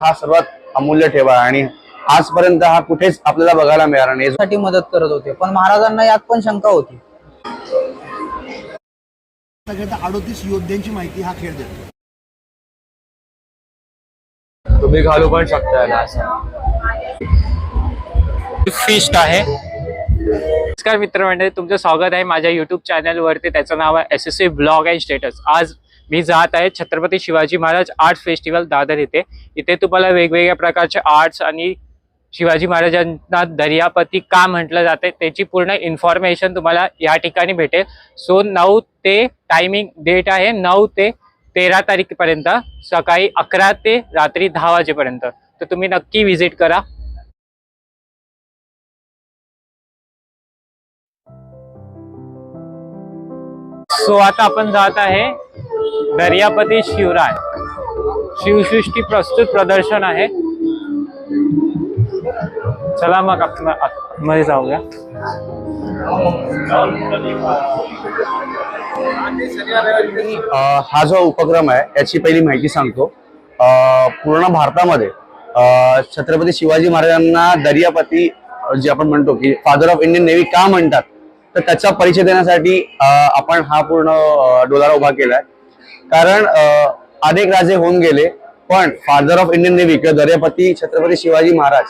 हा सर्वात अमूल्य ठेवा आणि आजपर्यंत हा कुठेच आपल्याला बघायला मिळाला नाही. साठी मदत करत होते पण महाराजांना यात पण शंका होती. सगळ्यात अडोतीस योद्ध्यांची माहिती हा खेळ देतो. तुम्ही घालू पण शकता याला फिस्ट आहे. नमस्कार मित्रमंडळी तुमचं स्वागत आहे माझ्या युट्यूब चॅनलवरती त्याचं नाव आहे S S C blog and status आज मी जात आहे छत्रपती शिवाजी महाराज आर्ट फेस्टिवल दादर इथे. इथे तुम्हाला वेगवेगळ्या प्रकारचे आर्ट्स आणि शिवाजी महाराजांना दर्यापती का म्हटलं जाते त्याची पूर्ण इन्फॉर्मेशन तुम्हाला या ठिकाणी भेटेल. सो नऊ ते टायमिंग डेट आहे नऊ ते तेरा तारीखपर्यंत सकाळी अकरा ते रात्री दहा वाजेपर्यंत. तर तुम्ही नक्की व्हिजिट करा. सो आता आपण जात आहे दर्यापती शिवराय. शिवसृष्टी प्रस्तुत प्रदर्शन आहे. चला मग आपण मध्ये जाऊया. हा जो उपक्रम आहे याची पहिली माहिती सांगतो. पूर्ण भारतामध्ये छत्रपती शिवाजी महाराजांना दर्यापती जे आपण म्हणतो की फादर ऑफ इंडियन नेव्ही का म्हणतात? तर त्याचा परिचय देण्यासाठी आपण हा पूर्ण डोलारा उभा केला आहे कारण अनेक राजे होऊन गेले पण फादर ऑफ इंडियन नेव्ही किंवा दर्यापती छत्रपती शिवाजी महाराज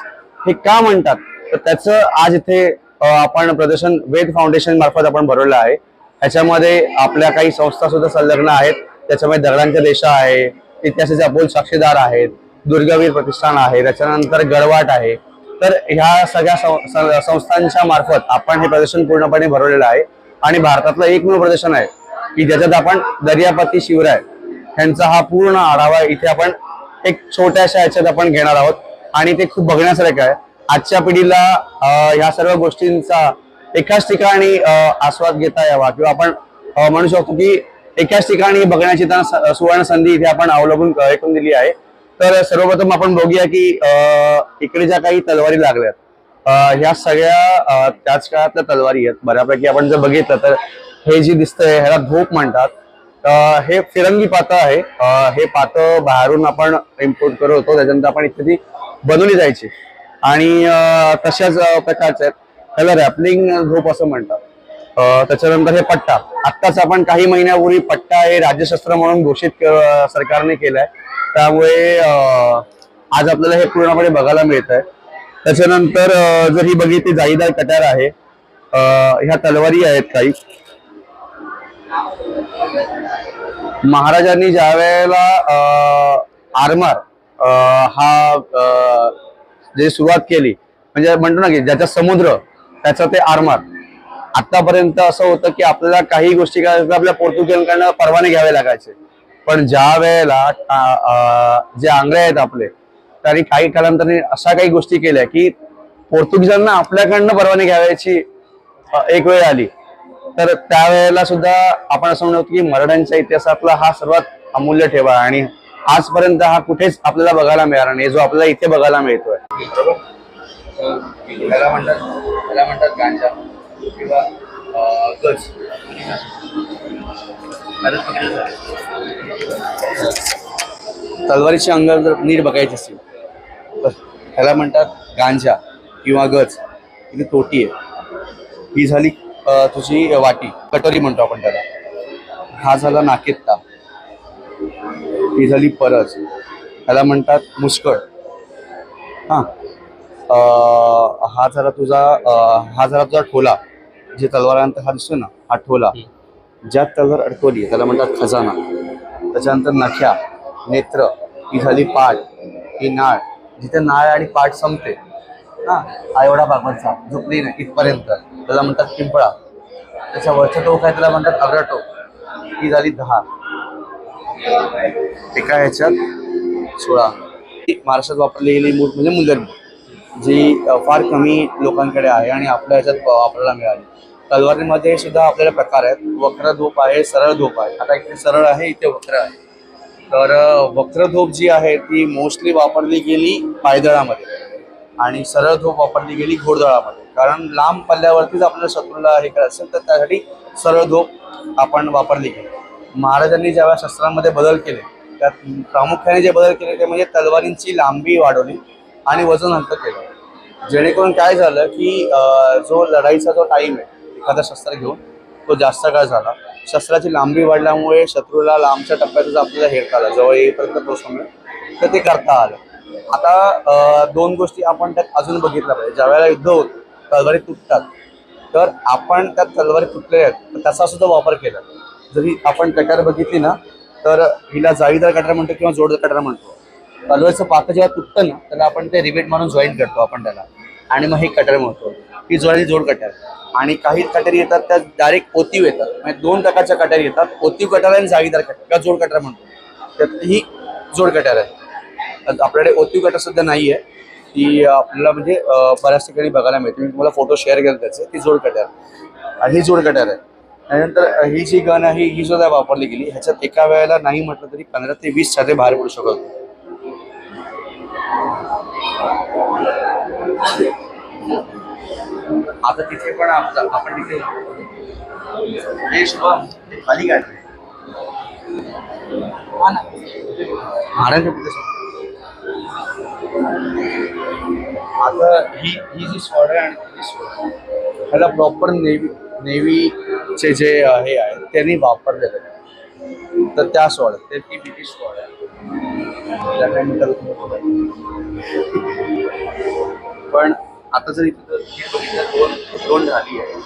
हे का म्हणतात? तर त्याचं आज इथे आपण प्रदर्शन वेद फाउंडेशन मार्फत आपण भरवलं आहे. ह्याच्यामध्ये आपल्या काही संस्था सुद्धा संलग्न आहेत. त्याच्यामध्ये दगडांच्या देशा आहे इतिहासाचे अबोल साक्षीदार आहेत दुर्गावीर प्रतिष्ठान आहे त्याच्यानंतर गडवाट आहे. तर ह्या सगळ्या सं- संस्थांच्या मार्फत आपण हे प्रदर्शन पूर्णपणे भरवलेलं आहे. आणि भारतातलं एकमेव प्रदर्शन आहे. की ज्याच्यात आपण दर्यापती शिवराय यांचा हा पूर्ण आढावा इथे आपण एक छोट्याशा याच्यात आपण घेणार आहोत. आणि ते खूप बघण्यासारखं आहे. आजच्या पिढीला ह्या सर्व गोष्टींचा एकाच ठिकाणी आस्वाद घेता यावा. किंवा आपण म्हणू शकतो की एकाच ठिकाणी बघण्याची त्यांना सुवर्ण संधी इथे आपण अवलंबून ऐकून दिली आहे. तर सर्वप्रथम आपण बघूया की अं, इकडे ज्या काही तलवारी लागल्यात ह्या सगळ्या त्याच काळातल्या तलवारी आहेत. बऱ्यापैकी आपण जर बघितलं तर हे जे दिसतंय ह्याला धोप म्हणतात. हे फिरंगी पातं आहे. हे पातं बाहेरून आपण इम्पोर्ट करत होतो. त्याच्यानंतर आपण इथे ती बनवली जायची. आणि तशाच प्रकारचे आहेत त्याला रॅपलिंग झोप असं म्हणतात. त्याच्यानंतर हे पट्टा. आत्ताच आपण काही महिन्यापूर्वी पट्टा हे राज्यशास्त्र म्हणून घोषित सरकारने केलंय. त्यामुळे आज आपल्याला हे पूर्णपणे बघायला मिळत आहे त्याच्यानंतर जर ही बघितली जाईदार कटार आहे. ह्या तलवारी आहेत काही. महाराजांनी ज्या वेळेला आरमार हा जे सुरुवात केली म्हणजे म्हणतो ना की ज्याचा समुद्र त्याचा ते आरमार आतापर्यंत असं होतं की आपल्याला काही गोष्टी करायचं आपल्या पोर्तुगीजांकडनं परवाने घ्यावे लागायचे. पण ज्या वेळेला जे आंग्रे आहेत आपले त्यांनी काही कालांतराने अशा काही गोष्टी केल्या की पोर्तुगीजांना आपल्याकडनं परवाने घ्यावयाची एक वेळ आली. तर त्यावेळेला सुद्धा आपण असं म्हणतो की मराठ्यांच्या इतिहासातला हा सर्वात अमूल्य ठेवा आणि आजपर्यंत हा कुठेच आपल्याला बघायला मिळाला नाही जो आपल्याला इथे बघायला मिळतोय. त्याला म्हणतात त्याला म्हणतात गांजा किंवा अं, गज. तलवारीची अंग जर नीट बघायची असेल तर ह्याला म्हणतात गांजा किंवा गज. ही तोटी आहे ही झाली तुझी वाटी कटोरी म्हणतो आपण त्याला. हा झाला नाकेत्ता. ही झाली परस. ह्याला म्हणतात मुस्कळ हा. हा झाला तुझा हा झाला तुझा ठोला. जे तलवारानंतर हा दिसतो ना हा ठोला. ज्यात तलवार अडकवली त्याला म्हणतात खजाना. त्याच्यानंतर नख्या नेत्र ही झाली पाठ ही नाळ. जिथे नाळ आणि पाठ संपते हा हा एवढा भागवतचा झुकली नाही इथपर्यंत. त्याला म्हणतात पिंपळा. त्याच्या वरचं टोक आहे त्याला म्हणतात अग्र टोक. ही झाली दहा. एका ह्याच्यात सोळा. महाराष्ट्रात वापरली गेली मूठ म्हणजे मुल्लर जी फार कमी लोकांकडे आहे आणि आपल्या ह्याच्यात वापरायला मिळाली. तलवारीमध्ये सुद्धा आपल्याला प्रकार आहेत. वक्र धोप आहे सरळ धोप आहे. आता इथे सरळ आहे इथे वक्र आहे. तर वक्र धोप जी आहे ती मोस्टली वापरली गेली पायदळामध्ये. आणि सरळ धोप वापरली गेली घोडदळामध्ये. कारण लांब पल्ल्यावरतीच आपल्याला शत्रूला हे करायचं असेल तर त्यासाठी सरळ धोप आपण वापरली गेली. महाराजांनी ज्यावेळेस शस्त्रांमध्ये बदल केले त्यात प्रामुख्याने जे बदल केले ते म्हणजे तलवारींची लांबी वाढवली आणि वजन हलकं केलं. जेणेकरून काय झालं की जो लढाईचा जो टाईम आहे एखादा शस्त्र घेऊन तो जास्त काळ झाला. शस्त्राची लांबी वाढल्यामुळे शत्रूला लांबच्या टप्प्यात जर आपल्याला हेरता आलं जवळ येईपर्यंत पोहोचवणं तर ते करता आलं. आता दोन गोष्टी आपण त्यात अजून बघितल्या पाहिजे. ज्यावेळेला युद्ध होत तलवारी तुटतात. तर आपण त्या तलवारी तुटलेल्या आहेत तर त्याचा सुद्धा वापर केला. जरी आपण कटार बघितली ना तर हिला जाळीदार कटार म्हणतो किंवा जोडदार कटार म्हणतो. तलवारीचं पाक जेव्हा तुटतं ना त्याला आपण ते रिबेट मारून जॉईन करतो आपण त्याला. आणि मग हे कटार म्हणतो. ही जोडाची जोड कटार. आणि काही कटारी येतात त्या डायरेक्ट ओतीव येतात. म्हणजे दोन प्रकारच्या कटारी येतात. ओतीव कटार आणि जाळीदार कटार किंवा जोड कटार म्हणतो. त्यात ही जोड कटार आहे. आपल्याकडे ओतीव कटार सध्या नाही आहे ती आपल्याला म्हणजे बऱ्याच ठिकाणी बघायला मिळते. मी तुम्हाला फोटो शेअर केले त्याचे. ती जोड कटार आणि ही जोड कटार आहे. त्यानंतर ही जी गन आहे ही सुद्धा वापरली गेली. ह्याच्यात एका वेळेला नाही म्हटलं तरी पंधरा ते वीस छाते बाहेर पडू शकत. आता तिथे पण आपण तिथे खाली काढले. ही ही जी स्वॉर्ड आहे आणि ह्याला प्रॉपर नेव्ही नेव्हीचे जे हे आहे त्यांनी वापरलेलं आहे. तर त्या स्वॉर्ड ते ती ब्रिटिश स्वॉर्ड आहे. पण आता जर इथं जर बघितलं दोन दोन ढाली आहे.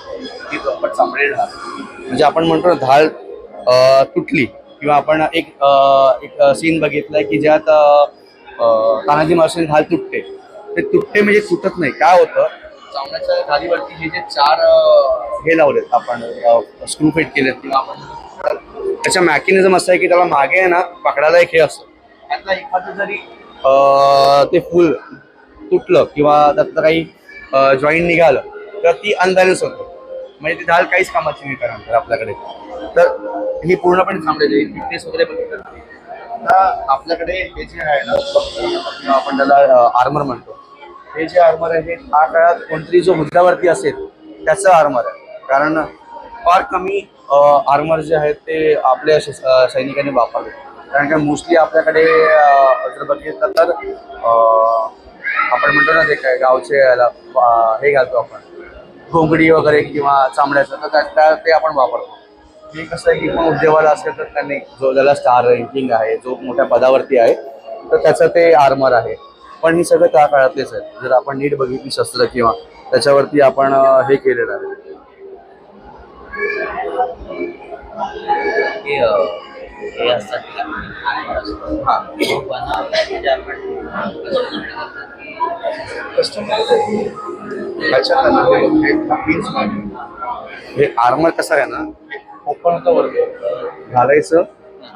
ती प्रॉपर चांबडी ढाल. म्हणजे आपण म्हणतो ना ढाल तुटली. किंवा आपण एक एक सीन बघितलाय की ज्यात तानाजी मावशी ढाल तुटते. ते तुटते म्हणजे तुटत नाही. काय होतं? चामड्याच्या ढालीवरती हे जे चार हे लावलेत आपण स्क्रू फिट केलेत किंवा आपण त्याच्या मॅकॅनिझम असं आहे की त्याला मागे आहे ना पकडायला एक हे असतं. त्यातला एखादं जरी ते फुल तुटलं किंवा त्यातलं काही जॉईंट निघालं तर ती अनबॅलन्स होतं. म्हणजे ती ढाल काहीच कामाची नाही त्यानंतर आपल्याकडे. तर ही पूर्णपणे थांबलेली फिटनेस वगैरे ना. आता आपल्याकडे हे जे आहे ना आपण त्याला आर्मर म्हणतो. हे जे आर्मर आहे हे त्या काळात कोणतरी जो मुद्द्यावरती असेल त्याचं आर्मर आहे. कारण फार कमी आर्मर जे आहेत ते आपल्या श- सैनिकांनी वापरले. कारण का मोस्टली आपल्याकडे जर बघितलं तर आपण म्हणतो ना ते काय गावचे याला हे घालतो आपण. घोंगडी वगैरे किंवा चामड्याचं तर त्या ते आपण वापरतो. हे कसं आहे की कोण उद्योगाला असेल तर त्यांनी जो ज्याला स्टार रँकिंग आहे जो मोठ्या पदावरती आहे तर त्याचं ते आर्मर आहे. पण ही सगळं त्या काळातलेच आहे. जर आपण नीट बघितली शस्त्र किंवा त्याच्यावरती आपण हे केलेलं आहे. हे हे. हा. हे म्हणजे हे- हे. हे आर्मर कसं आहे ना ओपन होतं घालायचं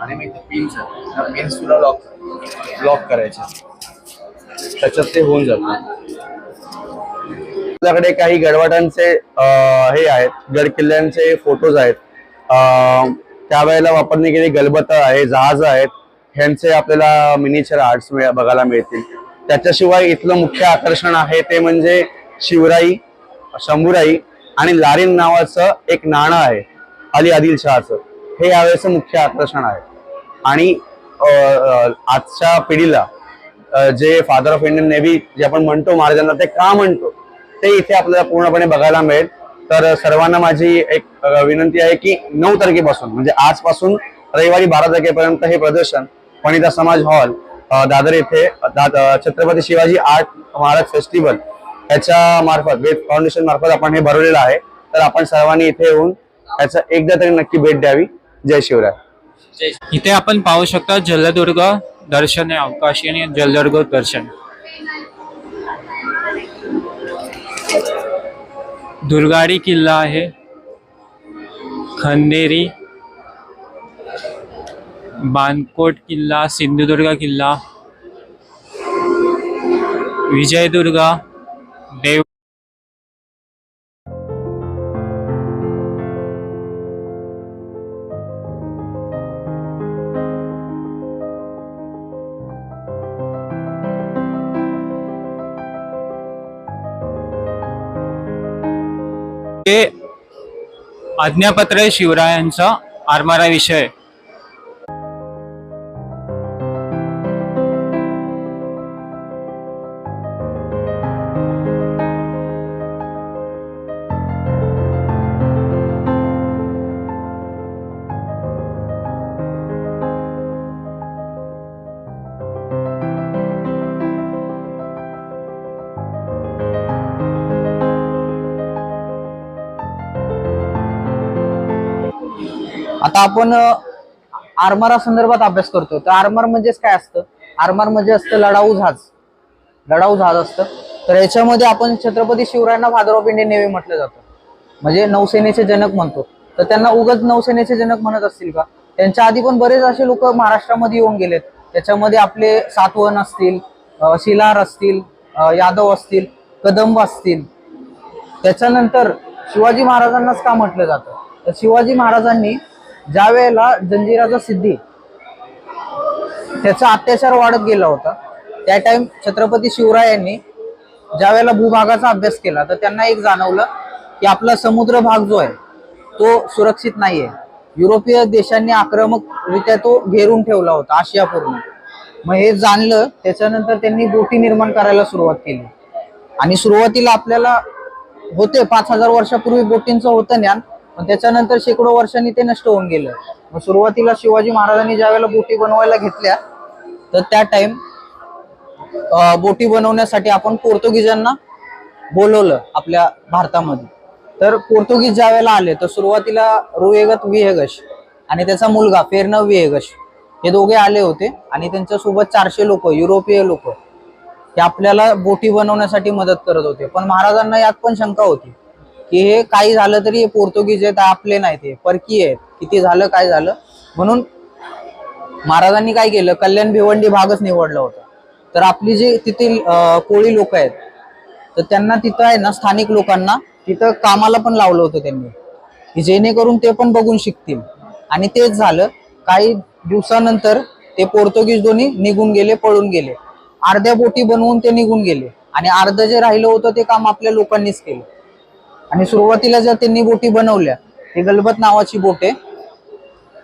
आणि मग ते पिन्स त्या पिन्स तुला लॉक लॉक करायचे त्याच्यात ते होऊन जातं. आपल्याकडे काही गडवाटांचे हे आहेत गड किल्ल्यांचे फोटोज आहेत त्यावेळेला वापरणी गेली गलबत आहे जहाज आहेत. ह्यांचे आपल्याला मिनिचर आर्ट्स बघायला मिळतील. त्याच्याशिवाय इथलं मुख्य आकर्षण आहे ते म्हणजे शिवराई शंभूराई आणि लारीन नावाचं एक नाणं आहे. अली आदिलशहाचं हे यावेळेचं मुख्य आकर्षण आहे. आणि आजच्या पिढीला जे फादर ऑफ इंडियन नेव्ही जे आपण म्हणतो महाराजांना ते का म्हणतो ते इथे आपल्याला पूर्णपणे बघायला मिळेल. तर सर्वांना माझी एक विनंती आहे की नऊ तारखेपासून म्हणजे आजपासून रविवारी बारा तारखेपर्यंत हे प्रदर्शन वनिता समाज हॉल दादर येथे छत्रपती शिवाजी आर्ट महाराज फेस्टिवल याच्या मार्फत वेद फाउंडेशन मार्फत आपण हे भरवलेलं आहे. तर आपण सर्वांनी इथे येऊन याचा एकदा तरी नक्की भेट द्यावी. जय शिवराय. इथे आपण पाहू शकता जलदुर्ग दर्शन आहे अवकाशी आणि जलदुर्ग दर्शन. दुर्गाडी किल्ला आहे. खंदेरी. बानकोट किल्ला सिंधुदुर्ग किल्ला. विजयदुर्ग. देव हे आज्ञापत्र शिवरायांचा आरमारा विषय आपण आरमारा संदर्भात अभ्यास करतो तर आरमार म्हणजेच काय असतं? आरमार म्हणजे असतं लढाऊ जहाज. लढाऊ जहाज असतं. तर याच्यामध्ये आपण छत्रपती शिवरायांना फादर ऑफ इंडियन नेव्ही म्हटलं जातं. म्हणजे नौसेनेचे जनक म्हणतो. तर त्यांना उगच नौसेनेचे जनक म्हणत असतील का? त्यांच्या आधी पण बरेच असे लोक महाराष्ट्रामध्ये येऊन गेलेत. त्याच्यामध्ये आपले सातवन असतील शिलार असतील यादव असतील कदंब असतील. त्याच्यानंतर शिवाजी महाराजांनाच का म्हटलं जातं? तर शिवाजी महाराजांनी ज्या वेळेला जंजिराचा सिद्धी त्याचा अत्याचार वाढत गेला होता त्या टाइम छत्रपती शिवरायांनी ज्या वेळेला भूभागाचा अभ्यास केला तर त्यांना एक जाणवलं की आपला समुद्र भाग जो आहे तो सुरक्षित नाहीये. युरोपीय देशांनी आक्रमकरित्या तो घेरून ठेवला होता आशिया पूर्ण मग हे जाणलं त्याच्यानंतर त्यांनी बोटी निर्माण करायला सुरुवात केली. आणि सुरुवातीला आपल्याला होते पाच हजार वर्षापूर्वी बोटींचं होतं ज्ञान त्याच्यानंतर शेकडो वर्षांनी ते नष्ट होऊन गेलं. मग सुरुवातीला शिवाजी महाराजांनी ज्या वेळेला बोटी बनवायला घेतल्या तर त्या टाइम बोटी बनवण्यासाठी आपण पोर्तुगीजांना बोलवलं आपल्या भारतामध्ये. तर पोर्तुगीज ज्या वेळेला आले तर सुरुवातीला रुएगत विहेगश आणि त्याचा मुलगा फेरनव विहेगश हे दोघे आले होते आणि त्यांच्यासोबत चारशे लोक युरोपीय लोक हे आपल्याला बोटी बनवण्यासाठी मदत करत होते. पण महाराजांना यात पण शंका होती. की हे काही झालं तरी हे पोर्तुगीज आहेत आपले नाही ते परकीय आहेत. किती झालं काय झालं? म्हणून महाराजांनी काय केलं? कल्याण भिवंडी भागच निवडला होता. तर आपली जी तिथील कोळी लोक आहेत तर त्यांना तिथं आहे ना स्थानिक लोकांना तिथं कामाला पण लावलं होतं त्यांनी. की जेणेकरून ते पण बघून शिकतील. आणि तेच झालं. काही दिवसानंतर ते पोर्तुगीज दोन्ही निघून गेले पळून गेले. अर्ध्या बोटी बनवून ते निघून गेले. आणि अर्ध जे राहिलं होतं ते काम आपल्या लोकांनीच केलं. आणि सुरुवातीला ज्या त्यांनी बोटी बनवल्या ही गलबत नावाची बोट आहे.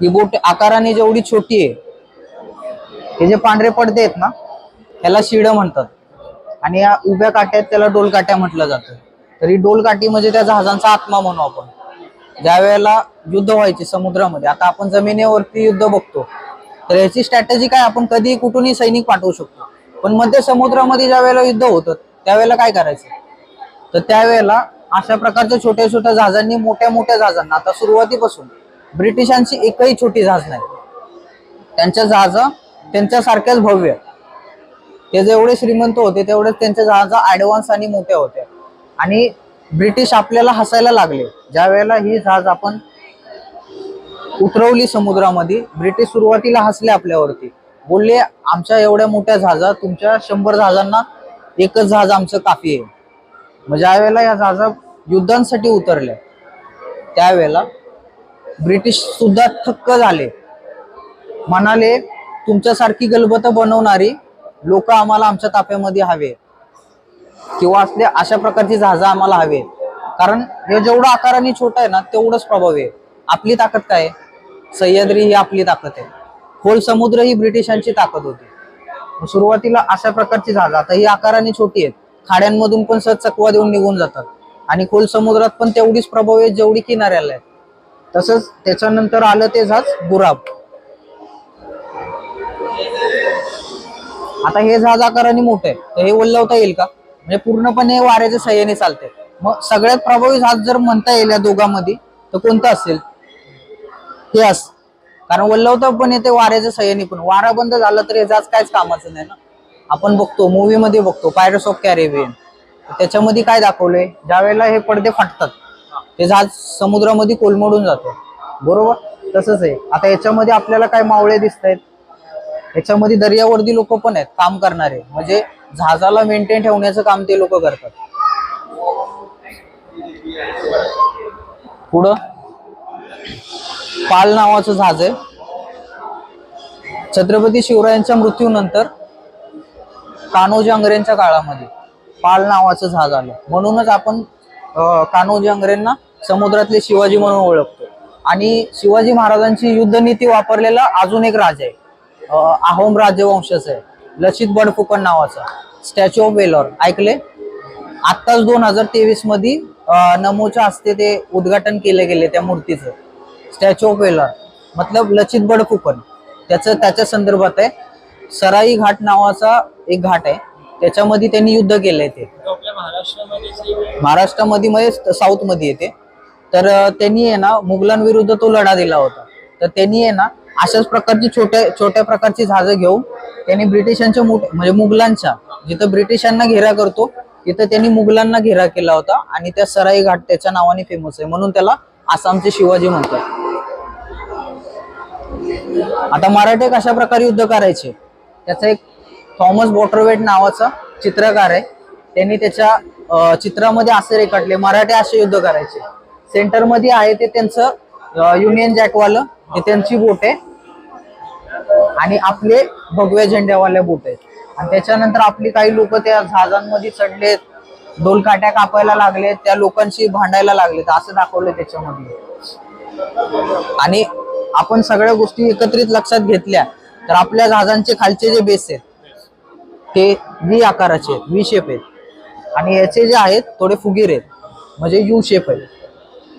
ही बोट आकाराने जेवढी छोटी आहे हे जे पांढरे पडदे आहेत ना ह्याला शिड म्हणतात. आणि या उभ्या काट्यात आहेत त्याला डोलकाट्या म्हटलं जातं. तर ही डोलकाठी म्हणजे त्या जहाजांचा आत्मा म्हणू आपण. ज्या वेळेला युद्ध व्हायचे समुद्रामध्ये आता आपण जमिनीवरती युद्ध बघतो. तर याची स्ट्रॅटेजी काय आपण कधी कुठूनही सैनिक पाठवू शकतो. पण मध्य समुद्रामध्ये ज्या वेळेला युद्ध होतं त्यावेळेला काय करायचं? तर त्यावेळेला अशा प्रकारच्या छोट्या छोट्या जहाजांनी मोठ्या मोठ्या जहाजांना आता सुरुवातीपासून ब्रिटिशांची एकही छोटी जहाज नाही. त्यांच्या जहाज त्यांच्यासारख्याच भव्य. ते जेवढे श्रीमंत होते तेवढेच त्यांच्या जहाजा ऍडव्हान्स आणि मोठ्या होत्या आणि ब्रिटिश आपल्याला हसायला लागले. ज्या वेळेला ही जहाज आपण उतरवली समुद्रामध्ये ब्रिटिश सुरुवातीला हसले आपल्यावरती. बोलले आमच्या एवढ्या मोठ्या जहाजा तुमच्या शंभर जहाजांना एकच जहाज आमचं काफी आहे. म्हणजे मग ज्या वेळेला या जहाजा युद्धांसाठी उतरल्या. त्यावेळेला ब्रिटिश सुद्धा थक्क झाले. म्हणाले तुमच्यासारखी गलबत बनवणारी लोक आम्हाला आमच्या ताफ्यामध्ये हवे. किंवा असले अशा प्रकारची जहाजा आम्हाला हवे. कारण हे जेवढं आकाराने छोटं आहे ना तेवढंच प्रभावी आहे. आपली ताकद काय सह्याद्री ही आपली ताकद आहे. खोल समुद्र ही ब्रिटिशांची ताकद होती. सुरुवातीला अशा प्रकारची जहाजं आता ही आकाराने छोटी आहेत. खाड्यांमधून पण सहज चकवा देऊन निघून जातात. आणि खोल समुद्रात पण तेवढीच प्रभावी आहे जेवढी किनाऱ्याला आहे तसंच त्याच्यानंतर आलं ते जहाज गुराब. आता हे जहाज आकाराने मोठं आहे. तर हे वल्लवता येईल का? म्हणजे पूर्णपणे वाऱ्याच्या सह्याने चालते मग सगळ्यात प्रभावी जहाज जर म्हणता येईल या दोघांमध्ये तर कोणतं असेल? हे अस कारण वल्लवता पण येते वाऱ्याच्या सह्याने पण. वारा बंद झाला तर हे जहाज काहीच कामाचं नाही ना? आपण बघतो मूवी मध्ये बघतो पायरस ऑफ कॅरेबियन त्याच्यामध्ये काय दाखवलंय? ज्या वेळेला हे पडदे फाटतात ते जहाज समुद्रामध्ये कोलमडून जातो. बरोबर? तसंच आहे. आता याच्यामध्ये आपल्याला काय मावळे दिसत आहेत याच्यामध्ये दर्यावर्दी लोक पण आहेत काम करणारे. म्हणजे जहाजाला मेंटेन ठेवण्याचं काम ते लोक करतात. पुढं? पाल नावाचं जहाज आहे. छत्रपती शिवरायांच्या मृत्यूनंतर कान्होजी अंग्रेंच्या काळामध्ये. पाल नावाचं जहाज आलं. म्हणूनच आपण कान्होजी अंग्रेंना समुद्रातले शिवाजी म्हणून ओळखतो. आणि शिवाजी महाराजांची युद्धनीती वापरलेला अजून एक राजा आहे. आहोम राजवंशाचा आहे. लचित बडफुकन नावाचा. स्टॅच्यू ऑफ वेलॉर ऐकले? आत्ताच दोन हजार तेवीसमध्ये नमोच्या हस्ते ते उद्घाटन केले गेले त्या मूर्तीचं. स्टॅच्यू ऑफ वेलॉर मतलब लचित बडफुकन. त्याचं त्याच्या संदर्भात आहे. सराई घाट नावाचा एक घाट आहे. त्याच्यामध्ये त्यांनी युद्ध केलंय ते. महाराष्ट्रामध्ये म्हणजे साऊथमध्ये येते. तर त्यांनी आहे ना मुघलांविरुद्ध तो लढा दिला होता. तर त्यांनी आहे ना अशाच प्रकारची छोट्या छोट्या प्रकारची जहाजं घेऊन त्यांनी ब्रिटिशांच्या मोठ म्हणजे मुघलांच्या जिथं ब्रिटिशांना घेरा करतो तिथं त्यांनी मुघलांना घेरा केला होता. आणि त्या सराई घाट त्याच्या नावाने फेमस आहे. म्हणून त्याला आसामचे शिवाजी म्हणतात. आता मराठे कशा प्रकारे युद्ध करायचे? त्याचा एक थॉमस बॉटरवेट नावाचा चित्रकार आहे. त्यांनी त्याच्या चित्रामध्ये असे रेखाटले मराठे असे युद्ध करायचे. सेंटरमध्ये आहे ते त्यांचं युनियन जॅकवालं हे त्यांची बोट आहे. आणि आपले भगव्या झेंड्यावाल्या बोट आहेत. आणि त्याच्यानंतर आपली काही लोक त्या जहाजांमध्ये चढलेत डोलकाट्या कापायला लागले त्या लोकांशी भांडायला लागलेत असं दाखवलं त्याच्यामध्ये. आणि आपण सगळ्या गोष्टी एकत्रित लक्षात घेतल्या. तर आपल्या जहाजांचे खालचे जे बेस आहेत ते व्ही आकाराचे आहेत व्ही शेप आहेत. आणि याचे जे आहेत थोडे फुगीर आहेत. म्हणजे यू शेप आहे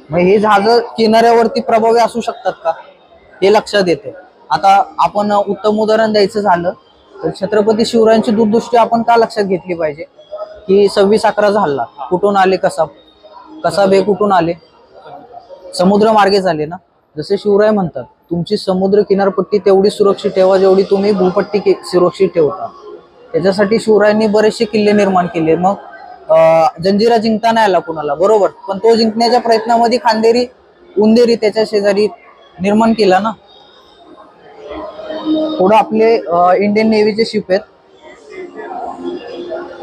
मग हे जहाज किनाऱ्यावरती प्रभावी असू शकतात का? हे लक्षात येते. आता आपण उत्तम उदाहरण द्यायचं झालं तर छत्रपती शिवरायांची दूरदृष्टी आपण का लक्षात घेतली पाहिजे? की सव्वीस अकरा झाला. कुठून आले कसा? कसा बे कुठून आले? समुद्र मार्गे झाले ना? जसे शिवराय म्हणतात तुमची समुद्र किनारपट्टी तेवढी सुरक्षित ठेवा जेवढी तुम्ही भूपट्टी सुरक्षित ठेवता. त्याच्यासाठी शिवरायांनी बरेचसे किल्ले निर्माण केले. मग जंजिरा जिंकता नाही आला कुणाला. बरोबर. पण तो जिंकण्याच्या प्रयत्नामध्ये खांदेरी उंदेरी त्याच्या शेजारी निर्माण केला ना? पुढं आपले इंडियन नेव्हीचे शिप आहेत.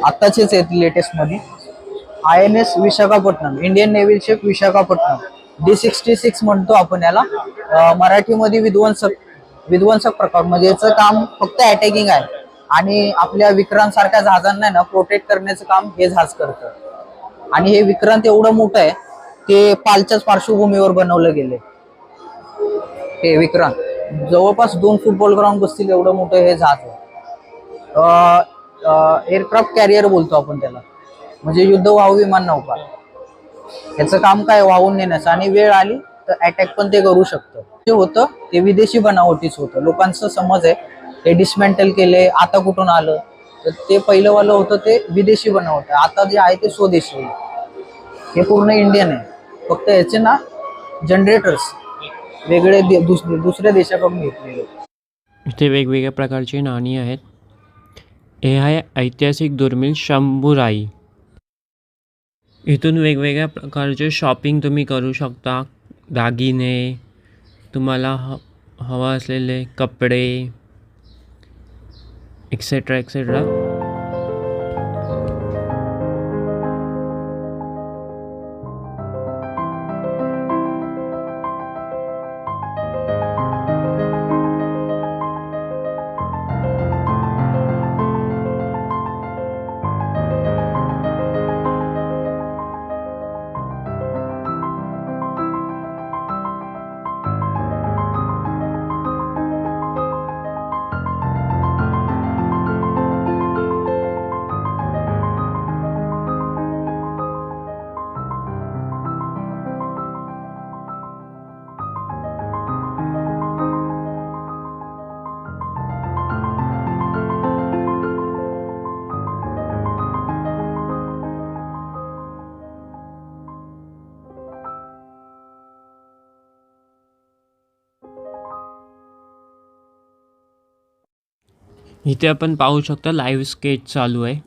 आत्ताचेच आहेत लेटेस्टमध्ये I N S Visakhapatnam. Indian navy ship Visakhapatnam. D sixty six म्हणतो आपण याला. मराठीमध्ये विध्वंसक विध्वंसक प्रकार. म्हणजे याचं काम फक्त अटॅकिंग आहे. आणि आपल्या विक्रांत सारख्या जहाजांना ना प्रोटेक्ट करण्याचं काम हे जहाज करतं. आणि हे विक्रांत एवढं मोठं आहे ते पालच्याच पार्श्वभूमीवर बनवलं गेले हे विक्रांत. जवळपास दोन फुटबॉल ग्राउंड बसतील एवढं मोठं हे जहाज आहे. एअरक्राफ्ट कॅरियर बोलतो आपण त्याला. म्हणजे युद्ध वाहू विमान नौका. याचं काम काय वाहून नेण्याचं? आणि वेळ आली तर अटॅक पण ते करू शकतं. जे होतं ते विदेशी बनावटीच होतं. लोकांचं समज आहे ते डिसमेंटल केले आता कुठून आलं? तर ते पहिलंवालं होतं ते विदेशी बनावट आहे. आता जे आहे ते स्वदेशी हे पूर्ण इंडियन आहे. फक्त याचे ना जनरेटर्स वेगळे दे- दुसऱ्या देशाकडून घेतलेले. इथे वेगवेगळ्या प्रकारची नाणी आहेत. हे आहे ऐतिहासिक दुर्मिळ शंभूराई. इथून वेगवेगळ्या प्रकारचे शॉपिंग तुम्ही करू शकता. दागिने तुम्हाला ह हवा असलेले कपडे एक्सेट्रा एक्सेट्रा इथे आपण पाहू शकता लाईव्ह स्केच चालू आहे.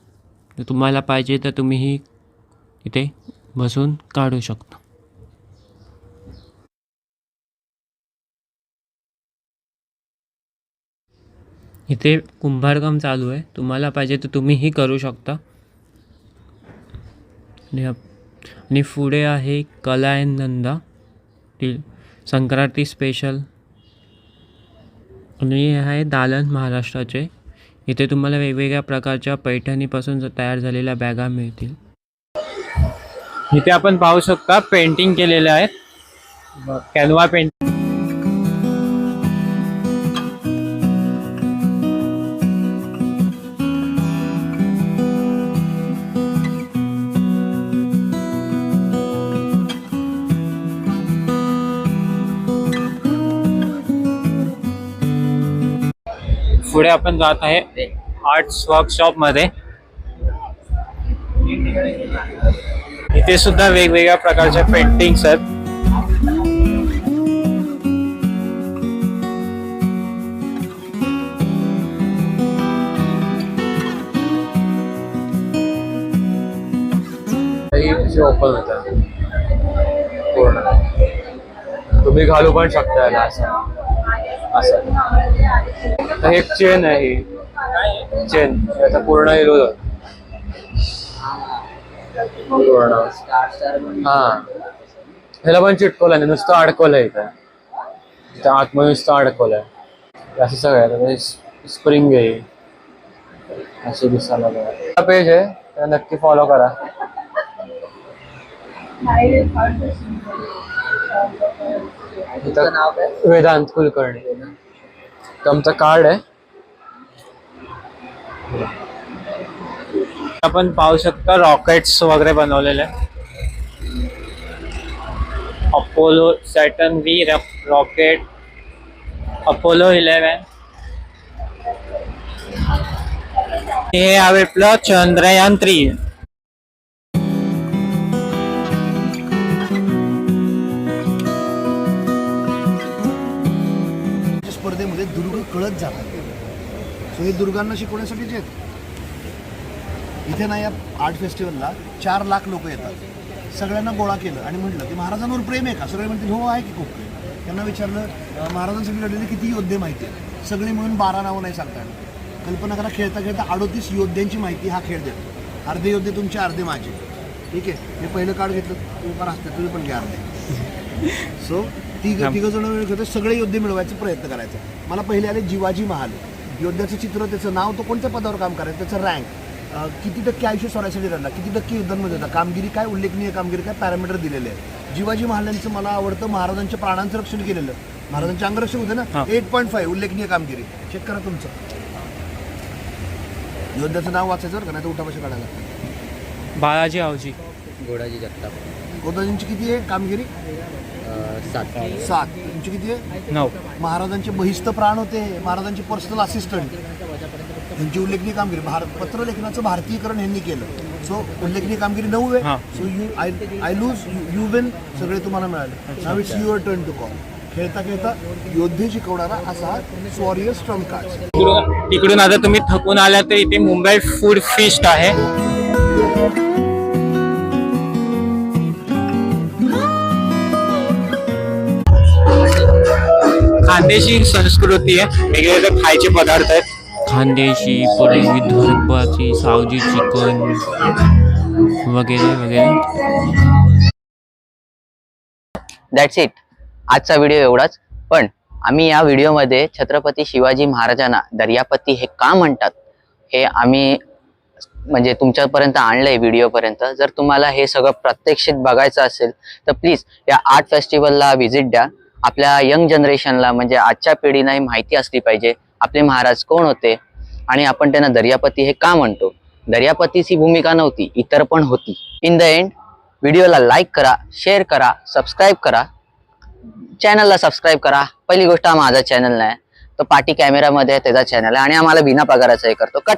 तर तुम्हाला पाहिजे तर तुम्हीही इथे बसून काढू शकता. इथे कुंभारकाम चालू आहे. तुम्हाला पाहिजे तर तुम्हीही करू शकता. आणि आणि पुढे आहे कला अँड धंदा ती संक्रांती स्पेशल आणि हे आहे दालन महाराष्ट्राचे. इथे तुम्हाला वेगवेगळ्या प्रकारच्या पैठणीपासून तयार झालेल्या बॅगा मिळतील. इथे आपण पाहू शकता पेंटिंग केलेले आहेत कॅनवा पेंटिंग आपण जात आहे. आर्ट्स वर्कशॉपमध्ये. इथे सुद्धा वेगवेगळ्या प्रकारच्या पेंटिंग्स आहेत. ओपन होतात. पूर्ण. तुम्ही घालू पण शकता याला असं. हे एक चेन आहे. चेन याचा पूर्ण हिरो पूर्ण हा. ह्याला पण चिटकवलं नाही नुसतं अडकवलंय इथं. इथं आतमध्ये नुसतं अडकवलंय असं सगळं. स्प्रिंग आहे. असे दिसायला पेज आहे. तर नक्की फॉलो करा. वेदांत कुलकर्णी. तर आमचं कार्ड आहे. आपण पाहू शकता रॉकेट्स वगैरे बनवलेले. Apollo Saturn V rocket Apollo eleven हे आहे आपलं चंद्रयान थ्री. हे दुर्गांना शिकवण्यासाठीचे आहेत इथे ना या आर्ट फेस्टिवलला चार लाख लोक येतात. सगळ्यांना गोळा केलं आणि म्हटलं की महाराजांवर प्रेम आहे का? सगळे म्हणतील हो आहे की खूप प्रेम. त्यांना विचारलं महाराजांसाठी लढलेले किती योद्धे माहिती आहे सगळे मिळून बारा नावं नाही सांगता येणार. कल्पना करा खेळता खेळता अडोतीस योद्ध्यांची माहिती हा खेळ देतो. अर्धे योद्धे तुमचे अर्धे माझे. ठीक आहे? हे पहिलं कार्ड घेतलं तुम्ही पण असते तुम्ही पण घ्या अर्धे. सो तिघ तिघ जण मिळून सगळे योद्धे मिळवायचा प्रयत्न करायचा. मला पहिले आले जिवाजी महाल. योद्ध्याचं चित्र त्याचं नाव तो कोणत्या पदावर काम करायचं त्याचं रँक किती टक्के आयुष्य सोडायसाठी लढला किती टक्के युद्धांमध्ये होता? कामगिरी काय? उल्लेखनीय कामगिरी काय? पॅरामीटर दिलेले आहे जिवाजी महालांचं मला आवडतं महाराजांच्या प्राणांचं रक्षण केलेलं. महाराजांचे अंगरक्षक होते ना? एट पॉईंट फाईव्ह उल्लेखनीय कामगिरी. चेक करा तुमचं. योद्ध्याचं नाव वाचायचं बरं का? नाही तर उठापाशी काढायला बालाजी आवजी. गोडाजी जगताप. गोदाजींची किती आहे कामगिरी? सात. सात तुमची किती आहे? नऊ. महाराजांचे बहिस्त प्राण होते महाराजांचे पर्सनल असिस्टंट त्यांची उल्लेखनीय कामगिरी. भारत पत्रलेखनाचं भारतीयकरण यांनी केलं. सो उल्लेखनीय कामगिरी नऊ आहे. हां. So you I I lose you win सगळे तुम्हाला मिळाले. नाव it's your turn to call खेळता खेळता योद्धे शिकवणारा असा हा स्वॉरियस ट्रम्प कार्ड तिकडून तिकडून आता तुम्ही थकून आला तर इथे मुंबई फूड फिस्ट आहे. खानदेशी संस्कृती आहे. वेगवेगळे खायचे पदार्थ आहेत. खानदेशी विदर्भाची सावजी चिकन वगैरे वगैरे. दॅट्स इट आजचा व्हिडिओ एवढाच. पण आम्ही या व्हिडिओमध्ये छत्रपती शिवाजी महाराजांना दर्यापती हे का म्हणतात हे आम्ही म्हणजे तुमच्यापर्यंत आणलंय व्हिडिओपर्यंत जर तुम्हाला हे सगळं प्रत्यक्षित बघायचं असेल तर प्लीज या आर्ट फेस्टिवलला व्हिजिट द्या. आपल्या यंग जनरेशनला म्हणजे आजच्या पिढीनाही माहिती असली पाहिजे आपले महाराज कोण होते? आणि आपण त्यांना दर्यापती हे का म्हणतो? दर्यापतीची भूमिका नव्हती इतर पण होती. इन द एंड व्हिडिओला लाईक करा शेअर करा सबस्क्राईब करा. चॅनलला सबस्क्राईब करा. पहिली गोष्ट हा माझा चॅनल नाही तो पाठी कॅमेरामध्ये त्याचा चॅनल आहे. आणि आम्हाला बिना पगाराचं हे करतो. कट